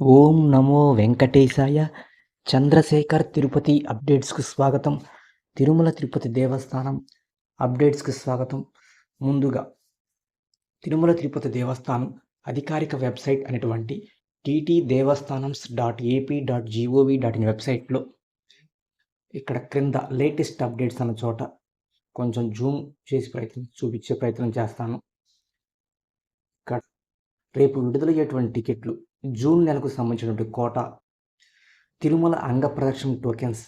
ఓం నమో వెంకటేశాయ చంద్రశేఖర్ తిరుపతి అప్డేట్స్కు స్వాగతం. తిరుమల తిరుపతి దేవస్థానం అప్డేట్స్కు స్వాగతం. ముందుగా తిరుమల తిరుపతి దేవస్థానం అధికారిక వెబ్సైట్ అనేటువంటి TT Devasthanams dot AP dot GOV dot in వెబ్సైట్లో ఇక్కడ క్రింద లేటెస్ట్ అప్డేట్స్ అన్న చోట కొంచెం జూమ్ చేసి ప్రయత్నం చూపించే ప్రయత్నం చేస్తాను. ఇక్కడ రేపు విడుదలయ్యేటువంటి టికెట్లు జూన్ నెలకు సంబంధించినటువంటి కోట తిరుమల అంగ ప్రదక్షిణ tokens.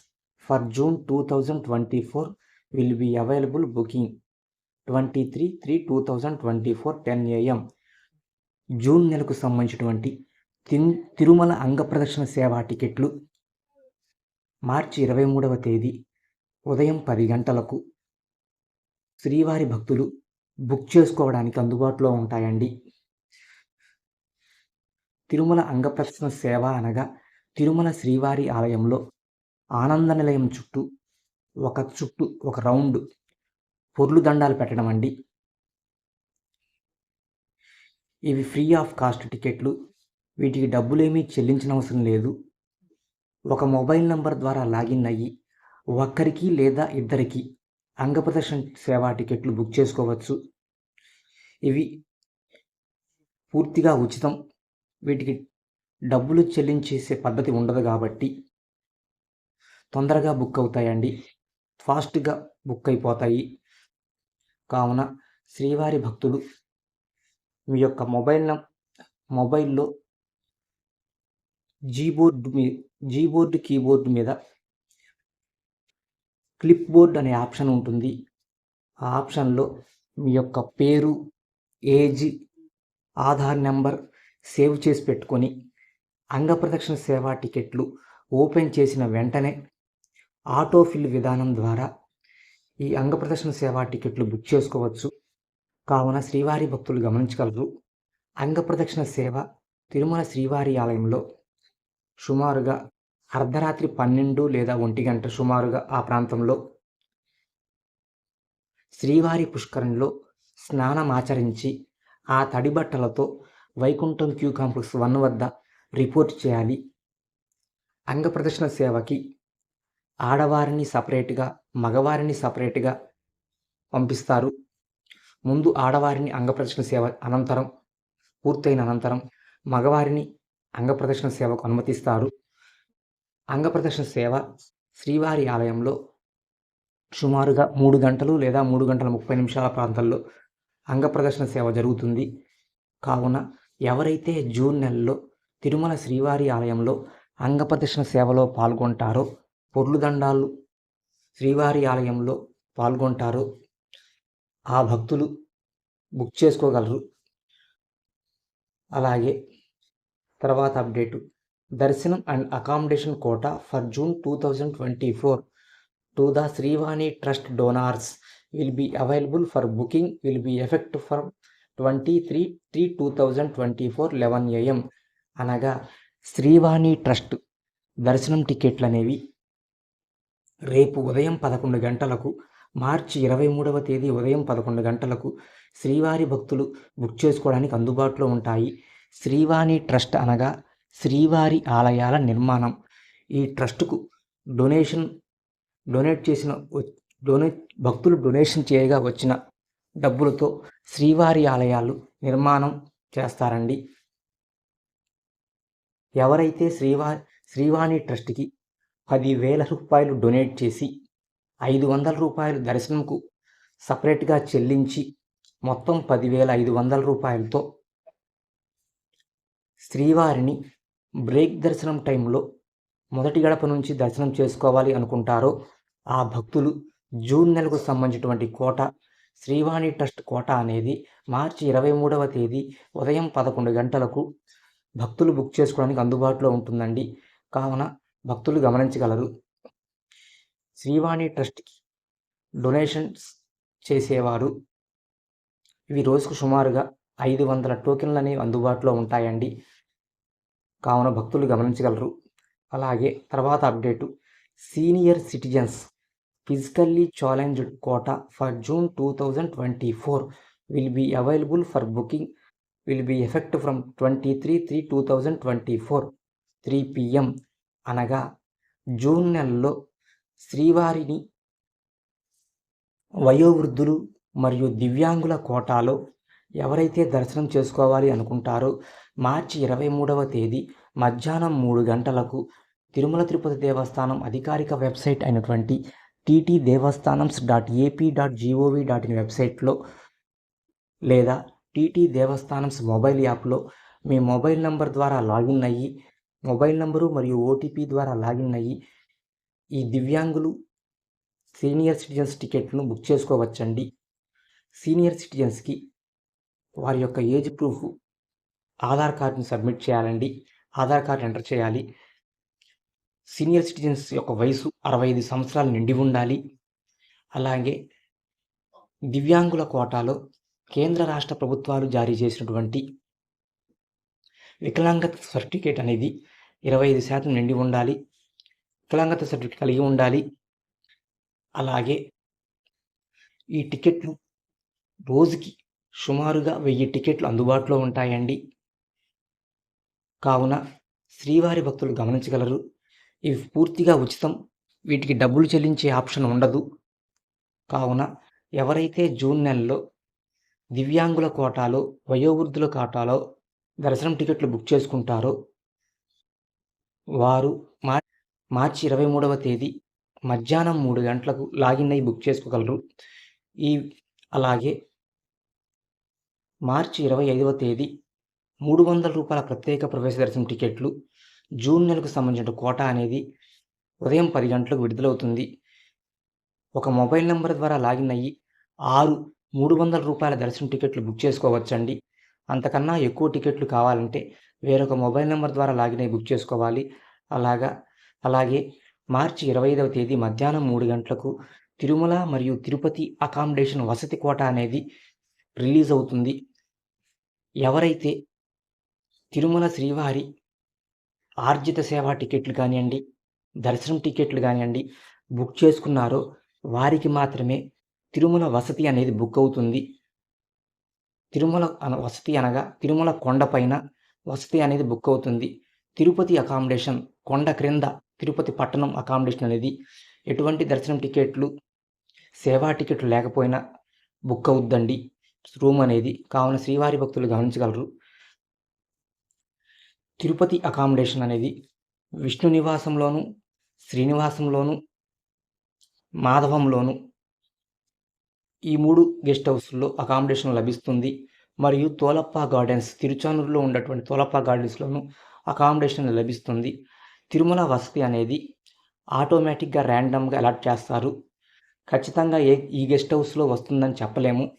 For June two thousand twenty four will be available booking twenty three three two thousand twenty four ten AM June నెలకు సంబంధించినటువంటి తిన్ తిరుమల అంగ ప్రదక్షిణ సేవా టికెట్లు మార్చి ఇరవై మూడవ తేదీ ఉదయం పది గంటలకు శ్రీవారి భక్తులు బుక్ చేసుకోవడానికి అందుబాటులో ఉంటాయండి. తిరుమల అంగప్రదర్శన సేవ అనగా తిరుమల శ్రీవారి ఆలయంలో ఆనంద నిలయం చుట్టూ ఒక చుట్టూ ఒక రౌండ్ పొర్లు దండాలు పెట్టడం అండి. ఇవి ఫ్రీ ఆఫ్ కాస్ట్ టికెట్లు. వీటికి డబ్బులేమీ చెల్లించిన అవసరం లేదు. ఒక మొబైల్ నంబర్ ద్వారా లాగిన్ అయ్యి ఒక్కరికి లేదా ఇద్దరికి అంగప్రదర్శన సేవా టికెట్లు బుక్ చేసుకోవచ్చు. ఇవి పూర్తిగా ఉచితం. వీటికి డబ్బులు చెల్లించేసే పద్ధతి ఉండదు కాబట్టి తొందరగా బుక్ అవుతాయండి. ఫాస్ట్గా బుక్ అయిపోతాయి. కావున శ్రీవారి భక్తులు మీ యొక్క మొబైల్ మొబైల్లో జీబోర్డు మీ జీబోర్డు కీబోర్డు మీద క్లిప్ బోర్డ్ అనే ఆప్షన్ ఉంటుంది. ఆ ఆప్షన్లో మీ యొక్క పేరు ఏజ్ ఆధార్ నెంబర్ సేవ్ చేసి పెట్టుకొని అంగప్రదక్షిణ సేవా టికెట్లు ఓపెన్ చేసిన వెంటనే ఆటోఫిల్ విధానం ద్వారా ఈ అంగప్రదక్షిణ సేవా టికెట్లు బుక్ చేసుకోవచ్చు. కావున శ్రీవారి భక్తులు గమనించగలరు. అంగప్రదక్షిణ సేవ తిరుమల శ్రీవారి ఆలయంలో సుమారుగా అర్ధరాత్రి పన్నెండు లేదా ఒంటి గంట సుమారుగా ఆ ప్రాంతంలో శ్రీవారి పుష్కరంలో స్నానమాచరించి ఆ తడి బట్టలతో వైకుంఠం క్యూ కాంప్లెక్స్ వన్ వద్ద రిపోర్ట్ చేయాలి. అంగ ప్రదర్శన సేవకి ఆడవారిని సపరేట్గా మగవారిని సపరేట్గా పంపిస్తారు. ముందు ఆడవారిని అంగ ప్రదర్శన సేవ అనంతరం పూర్తయిన అనంతరం మగవారిని అంగ ప్రదర్శన సేవకు అనుమతిస్తారు. అంగ ప్రదర్శన సేవ శ్రీవారి ఆలయంలో సుమారుగా మూడు గంటలు లేదా మూడు గంటల ముప్పై నిమిషాల ప్రాంతంలో అంగ ప్రదర్శన సేవ జరుగుతుంది. కావున ఎవరైతే జూన్ నెలలో తిరుమల శ్రీవారి ఆలయంలో అంగప్రదర్శన సేవలో పాల్గొంటారో పొర్లు దండాలు శ్రీవారి ఆలయంలో పాల్గొంటారో ఆ భక్తులు బుక్ చేసుకోగలరు. అలాగే తర్వాత అప్డేటు. దర్శనం and accommodation quota for June two thousand twenty four. To the Srivani trust donors will be available for booking will be effect for twenty three three two thousand twenty four eleven AM అనగా Srivani trust దర్శనం టికెట్లు అనేవి రేపు ఉదయం పదకొండు గంటలకు మార్చి ఇరవై మూడవ తేదీ ఉదయం పదకొండు గంటలకు శ్రీవారి భక్తులు బుక్ చేసుకోవడానికి అందుబాటులో ఉంటాయి. శ్రీవాణి ట్రస్ట్ అనగా శ్రీవారి ఆలయాల నిర్మాణం. ఈ ట్రస్టుకు డొనేషన్ డొనేట్ చేసిన డొనేట్ భక్తులు డొనేషన్ చేయగా వచ్చిన డబ్బులతో శ్రీవారి ఆలయాలు నిర్మాణం చేస్తారండి. ఎవరైతే శ్రీవా శ్రీవాణి ట్రస్ట్కి పదివేల రూపాయలు డొనేట్ చేసి ఐదు వందల రూపాయలు దర్శనంకు సపరేట్గా చెల్లించి మొత్తం పదివేల ఐదు వందల రూపాయలతో శ్రీవారిని బ్రేక్ దర్శనం టైంలో మొదటి గడప నుంచి దర్శనం చేసుకోవాలి అనుకుంటారో ఆ భక్తులు జూన్ నెలకు సంబంధించినటువంటి కోట శ్రీవాణి ట్రస్ట్ కోట అనేది మార్చి ఇరవై మూడవ తేదీ ఉదయం పదకొండు గంటలకు భక్తులు బుక్ చేసుకోవడానికి అందుబాటులో ఉంటుందండి. కావున భక్తులు గమనించగలరు. శ్రీవాణి ట్రస్ట్కి డొనేషన్స్ చేసేవారు. ఇవి రోజుకు సుమారుగా ఐదు వందల టోకెన్లు అనేవి అందుబాటులో ఉంటాయండి. కావున భక్తులు గమనించగలరు. అలాగే తర్వాత update. Senior citizens physically challenged quota for June two thousand twenty four will be available for booking will be effect from twenty three three two thousand twenty four three PM అనగా జూన్ నెలలో శ్రీవారిని వయోవృద్ధులు మరియు దివ్యాంగుల కోటాలో ఎవరైతే దర్శనం చేసుకోవాలి అనుకుంటారో మార్చి ఇరవై మూడవ తేదీ మధ్యాహ్నం మూడు గంటలకు తిరుమల తిరుపతి దేవస్థానం అధికారిక వెబ్సైట్ అయినటువంటి TT Devasthanams dot AP dot GOV dot in వెబ్సైట్లో లేదా టీటీ దేవస్థానమ్స్ మొబైల్ యాప్లో మీ మొబైల్ నంబర్ ద్వారా లాగిన్ అయ్యి మొబైల్ నంబరు మరియు ఓటీపీ ద్వారా లాగిన్ అయ్యి ఈ దివ్యాంగులు సీనియర్ సిటిజన్స్ టికెట్ను బుక్ చేసుకోవచ్చండి. సీనియర్ సిటిజన్స్కి వారి యొక్క ఏజ్ ప్రూఫ్ ఆధార్ కార్డును సబ్మిట్ చేయాలండి. ఆధార్ కార్డు ఎంటర్ చేయాలి. సీనియర్ సిటిజన్స్ యొక్క వయసు అరవై ఐదు సంవత్సరాలు నిండి ఉండాలి. అలాగే దివ్యాంగుల కోటాలో కేంద్ర రాష్ట్ర ప్రభుత్వాలు జారీ చేసినటువంటి వికలాంగత సర్టిఫికేట్ అనేది ఇరవై ఐదు శాతం నిండి ఉండాలి. వికలాంగత సర్టిఫికేట్ కలిగి ఉండాలి. అలాగే ఈ టికెట్లు రోజుకి సుమారుగా వెయ్యి టికెట్లు అందుబాటులో ఉంటాయండి. కావున శ్రీవారి భక్తులు గమనించగలరు. ఇవి పూర్తిగా ఉచితం. వీటికి డబ్బులు చెల్లించే ఆప్షన్ ఉండదు. కావున ఎవరైతే జూన్ నెలలో దివ్యాంగుల కోటాలో వయోవృద్ధుల కోటాలో దర్శనం టికెట్లు బుక్ చేసుకుంటారో వారు మార్ మార్చి ఇరవై మూడవ తేదీ మధ్యాహ్నం మూడు గంటలకు లాగిన్ అయ్యి బుక్ చేసుకోగలరు. ఈ అలాగే మార్చి ఇరవై ఐదవ తేదీ మూడు వందల రూపాయల ప్రత్యేక ప్రవేశ దర్శనం టికెట్లు జూన్ నెలకు సంబంధించిన కోటా అనేది ఉదయం పది గంటలకు విడుదలవుతుంది. ఒక మొబైల్ నెంబర్ ద్వారా లాగిన్ అయ్యి ఆరు మూడు వందల రూపాయల దర్శనం టికెట్లు బుక్ చేసుకోవచ్చండి. అంతకన్నా ఎక్కువ టికెట్లు కావాలంటే వేరొక మొబైల్ నెంబర్ ద్వారా లాగిన్ అయ్యి బుక్ చేసుకోవాలి. అలాగా అలాగే మార్చి ఇరవై ఐదవ తేదీ మధ్యాహ్నం మూడు గంటలకు తిరుమల మరియు తిరుపతి అకామిడేషన్ వసతి కోట అనేది రిలీజ్ అవుతుంది. ఎవరైతే తిరుమల శ్రీవారి ఆర్జిత సేవా టికెట్లు కానివ్వండి దర్శనం టికెట్లు కానివ్వండి బుక్ చేసుకున్నారో వారికి మాత్రమే తిరుమల వసతి అనేది బుక్ అవుతుంది. తిరుమల వసతి అనగా తిరుమల కొండపైన వసతి అనేది బుక్ అవుతుంది. తిరుపతి అకామిడేషన్ కొండ క్రింద తిరుపతి పట్టణం అకామిడేషన్ అనేది ఎటువంటి దర్శనం టికెట్లు సేవా టికెట్లు లేకపోయినా బుక్ అవుద్దండి. రూమ్ అనేది కావున శ్రీవారి భక్తులు గమనించగలరు. తిరుపతి అకామిడేషన్ అనేది విష్ణు నివాసంలోను శ్రీనివాసంలోను మాధవంలోను ఈ మూడు గెస్ట్ హౌస్లో అకామిడేషన్ లభిస్తుంది. మరియు తోలప్ప గార్డెన్స్ తిరుచానూరులో ఉన్నటువంటి తోలప్ప గార్డెన్స్లోను అకామిడేషన్ లభిస్తుంది. తిరుమల వసతి అనేది ఆటోమేటిక్గా ర్యాండమ్గా అలాట్ చేస్తారు. ఖచ్చితంగా ఏ ఈ గెస్ట్ హౌస్లో వస్తుందని చెప్పలేము.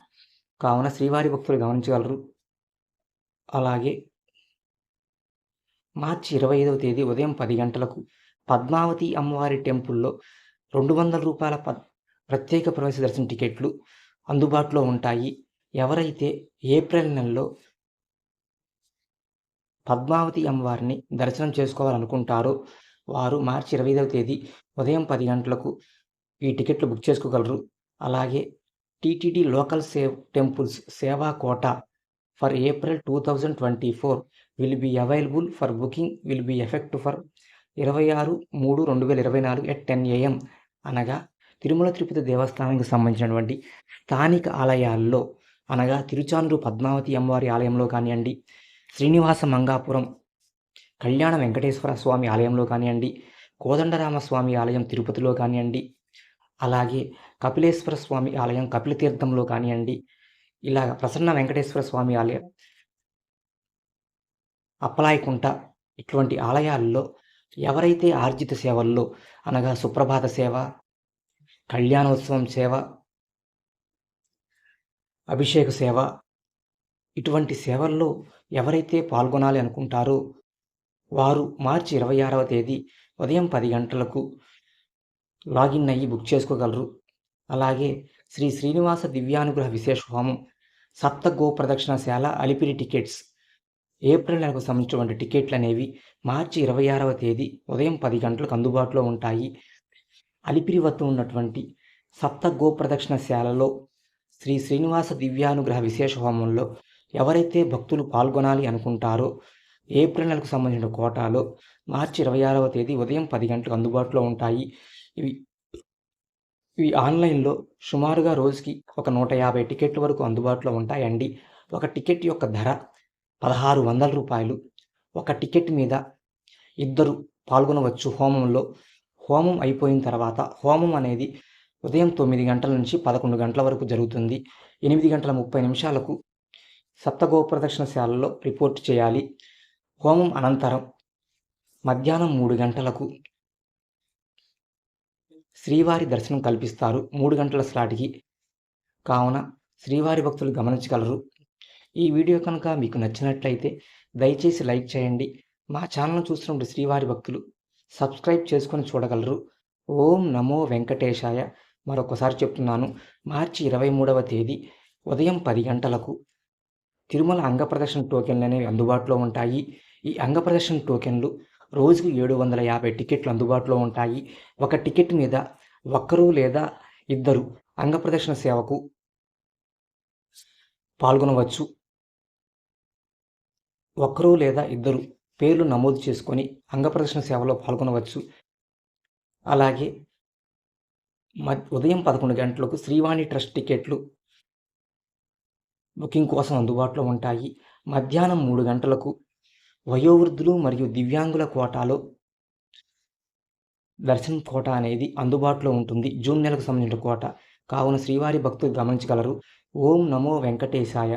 కావున శ్రీవారి భక్తులు గమనించగలరు. అలాగే మార్చి ఇరవై ఐదవ తేదీ ఉదయం పది గంటలకు పద్మావతి అమ్మవారి టెంపుల్లో రెండు వందల రూపాయల ప ప్రత్యేక ప్రవేశ దర్శన టికెట్లు అందుబాటులో ఉంటాయి. ఎవరైతే ఏప్రిల్ నెలలో పద్మావతి అమ్మవారిని దర్శనం చేసుకోవాలనుకుంటారో వారు మార్చి ఇరవై ఐదవ తేదీ ఉదయం పది గంటలకు ఈ టికెట్లు బుక్ చేసుకోగలరు. అలాగే టీటీడీ లోకల్ సేవ్ టెంపుల్స్ సేవా quota for April two thousand twenty four will be available for booking will be effect for ఇరవై ఆరు మూడు రెండు వేల ఇరవై నాలుగు ఎట్ టెన్ ఏఎం అనగా తిరుమల తిరుపతి దేవస్థానానికి సంబంధించినటువంటి స్థానిక ఆలయాల్లో అనగా తిరుచానూరు పద్మావతి అమ్మవారి ఆలయంలో కానివ్వండి శ్రీనివాస మంగాపురం కళ్యాణ వెంకటేశ్వర స్వామి ఆలయంలో కానివ్వండి కోదండరామ స్వామి ఆలయం తిరుపతిలో కానివ్వండి అలాగే కపిలేశ్వర స్వామి ఆలయం కపిలతీర్థంలో కానివ్వండి ఇలాగ ప్రసన్న వెంకటేశ్వర స్వామి ఆలయం అప్పలాయకుంట ఇటువంటి ఆలయాల్లో ఎవరైతే ఆర్జిత సేవల్లో అనగా సుప్రభాత సేవ కళ్యాణోత్సవం సేవ అభిషేక సేవ ఇటువంటి సేవల్లో ఎవరైతే పాల్గొనాలి అనుకుంటారో వారు మార్చి ఇరవై ఆరవ తేదీ ఉదయం పది గంటలకు లాగిన్ అయ్యి బుక్ చేసుకోగలరు. అలాగే శ్రీ శ్రీనివాస దివ్యానుగ్రహ విశేష హోమం సప్త గో ప్రదక్షిణశాల అలిపిరి టికెట్స్ ఏప్రిల్ నెలకు సంబంధించినటువంటి టికెట్లు అనేవి మార్చి ఇరవై ఆరవ తేదీ ఉదయం పది గంటలకు అందుబాటులో ఉంటాయి. అలిపిరి వద్ద ఉన్నటువంటి సప్త గోప్రదక్షిణశాలలో శ్రీ శ్రీనివాస దివ్యానుగ్రహ విశేష హోమంలో ఎవరైతే భక్తులు పాల్గొనాలి అనుకుంటారో ఏప్రిల్ నెలకు సంబంధించిన కోటాలో మార్చి ఇరవై ఆరవ తేదీ ఉదయం పది గంటలకు అందుబాటులో ఉంటాయి. ఇవి ఇవి ఆన్లైన్లో సుమారుగా రోజుకి ఒక నూట యాభై టికెట్ల వరకు అందుబాటులో ఉంటాయండి. ఒక టికెట్ యొక్క ధర పదహారు వందల రూపాయలు. ఒక టికెట్ మీద ఇద్దరు పాల్గొనవచ్చు హోమంలో. హోమం అయిపోయిన తర్వాత హోమం అనేది ఉదయం తొమ్మిది గంటల నుంచి పదకొండు గంటల వరకు జరుగుతుంది. ఎనిమిది గంటల ముప్పై నిమిషాలకు సప్తగోప్రదక్షిణశాలలో రిపోర్ట్ చేయాలి. హోమం అనంతరం మధ్యాహ్నం మూడు గంటలకు శ్రీవారి దర్శనం కల్పిస్తారు. మూడు గంటల స్లాట్కి. కావున శ్రీవారి భక్తులు గమనించగలరు. ఈ వీడియో కనుక మీకు నచ్చినట్లయితే దయచేసి లైక్ చేయండి. మా ఛానల్ చూస్తున్నప్పుడు శ్రీవారి భక్తులు సబ్స్క్రైబ్ చేసుకొని చూడగలరు. ఓం నమో వెంకటేశాయ. మరొకసారి చెప్తున్నాను మార్చి ఇరవై మూడవ తేదీ ఉదయం పది గంటలకు తిరుమల అంగప్రదర్శన టోకెన్లు అనేవి అందుబాటులో ఉంటాయి. ఈ అంగప్రదర్శన టోకెన్లు రోజుకు ఏడు వందల యాభై టికెట్లు అందుబాటులో ఉంటాయి. ఒక టికెట్ మీద ఒక్కరు లేదా ఇద్దరు అంగప్రదర్శన సేవకు పాల్గొనవచ్చు. ఒకరు లేదా ఇద్దరు పేర్లు నమోదు చేసుకొని అంగప్రదర్శన సేవలో పాల్గొనవచ్చు. అలాగే మ ఉదయం పదకొండు గంటలకు శ్రీవాణి ట్రస్ట్ టికెట్లు బుకింగ్ కోసం అందుబాటులో ఉంటాయి. మధ్యాహ్నం మూడు గంటలకు వయోవృద్ధులు మరియు దివ్యాంగుల కోటాలో దర్శనం కోట అనేది అందుబాటులో ఉంటుంది. జూన్ నెలకు సంబంధించిన కోట. కావున శ్రీవారి భక్తులు గమనించగలరు. ఓం నమో వెంకటేశాయ.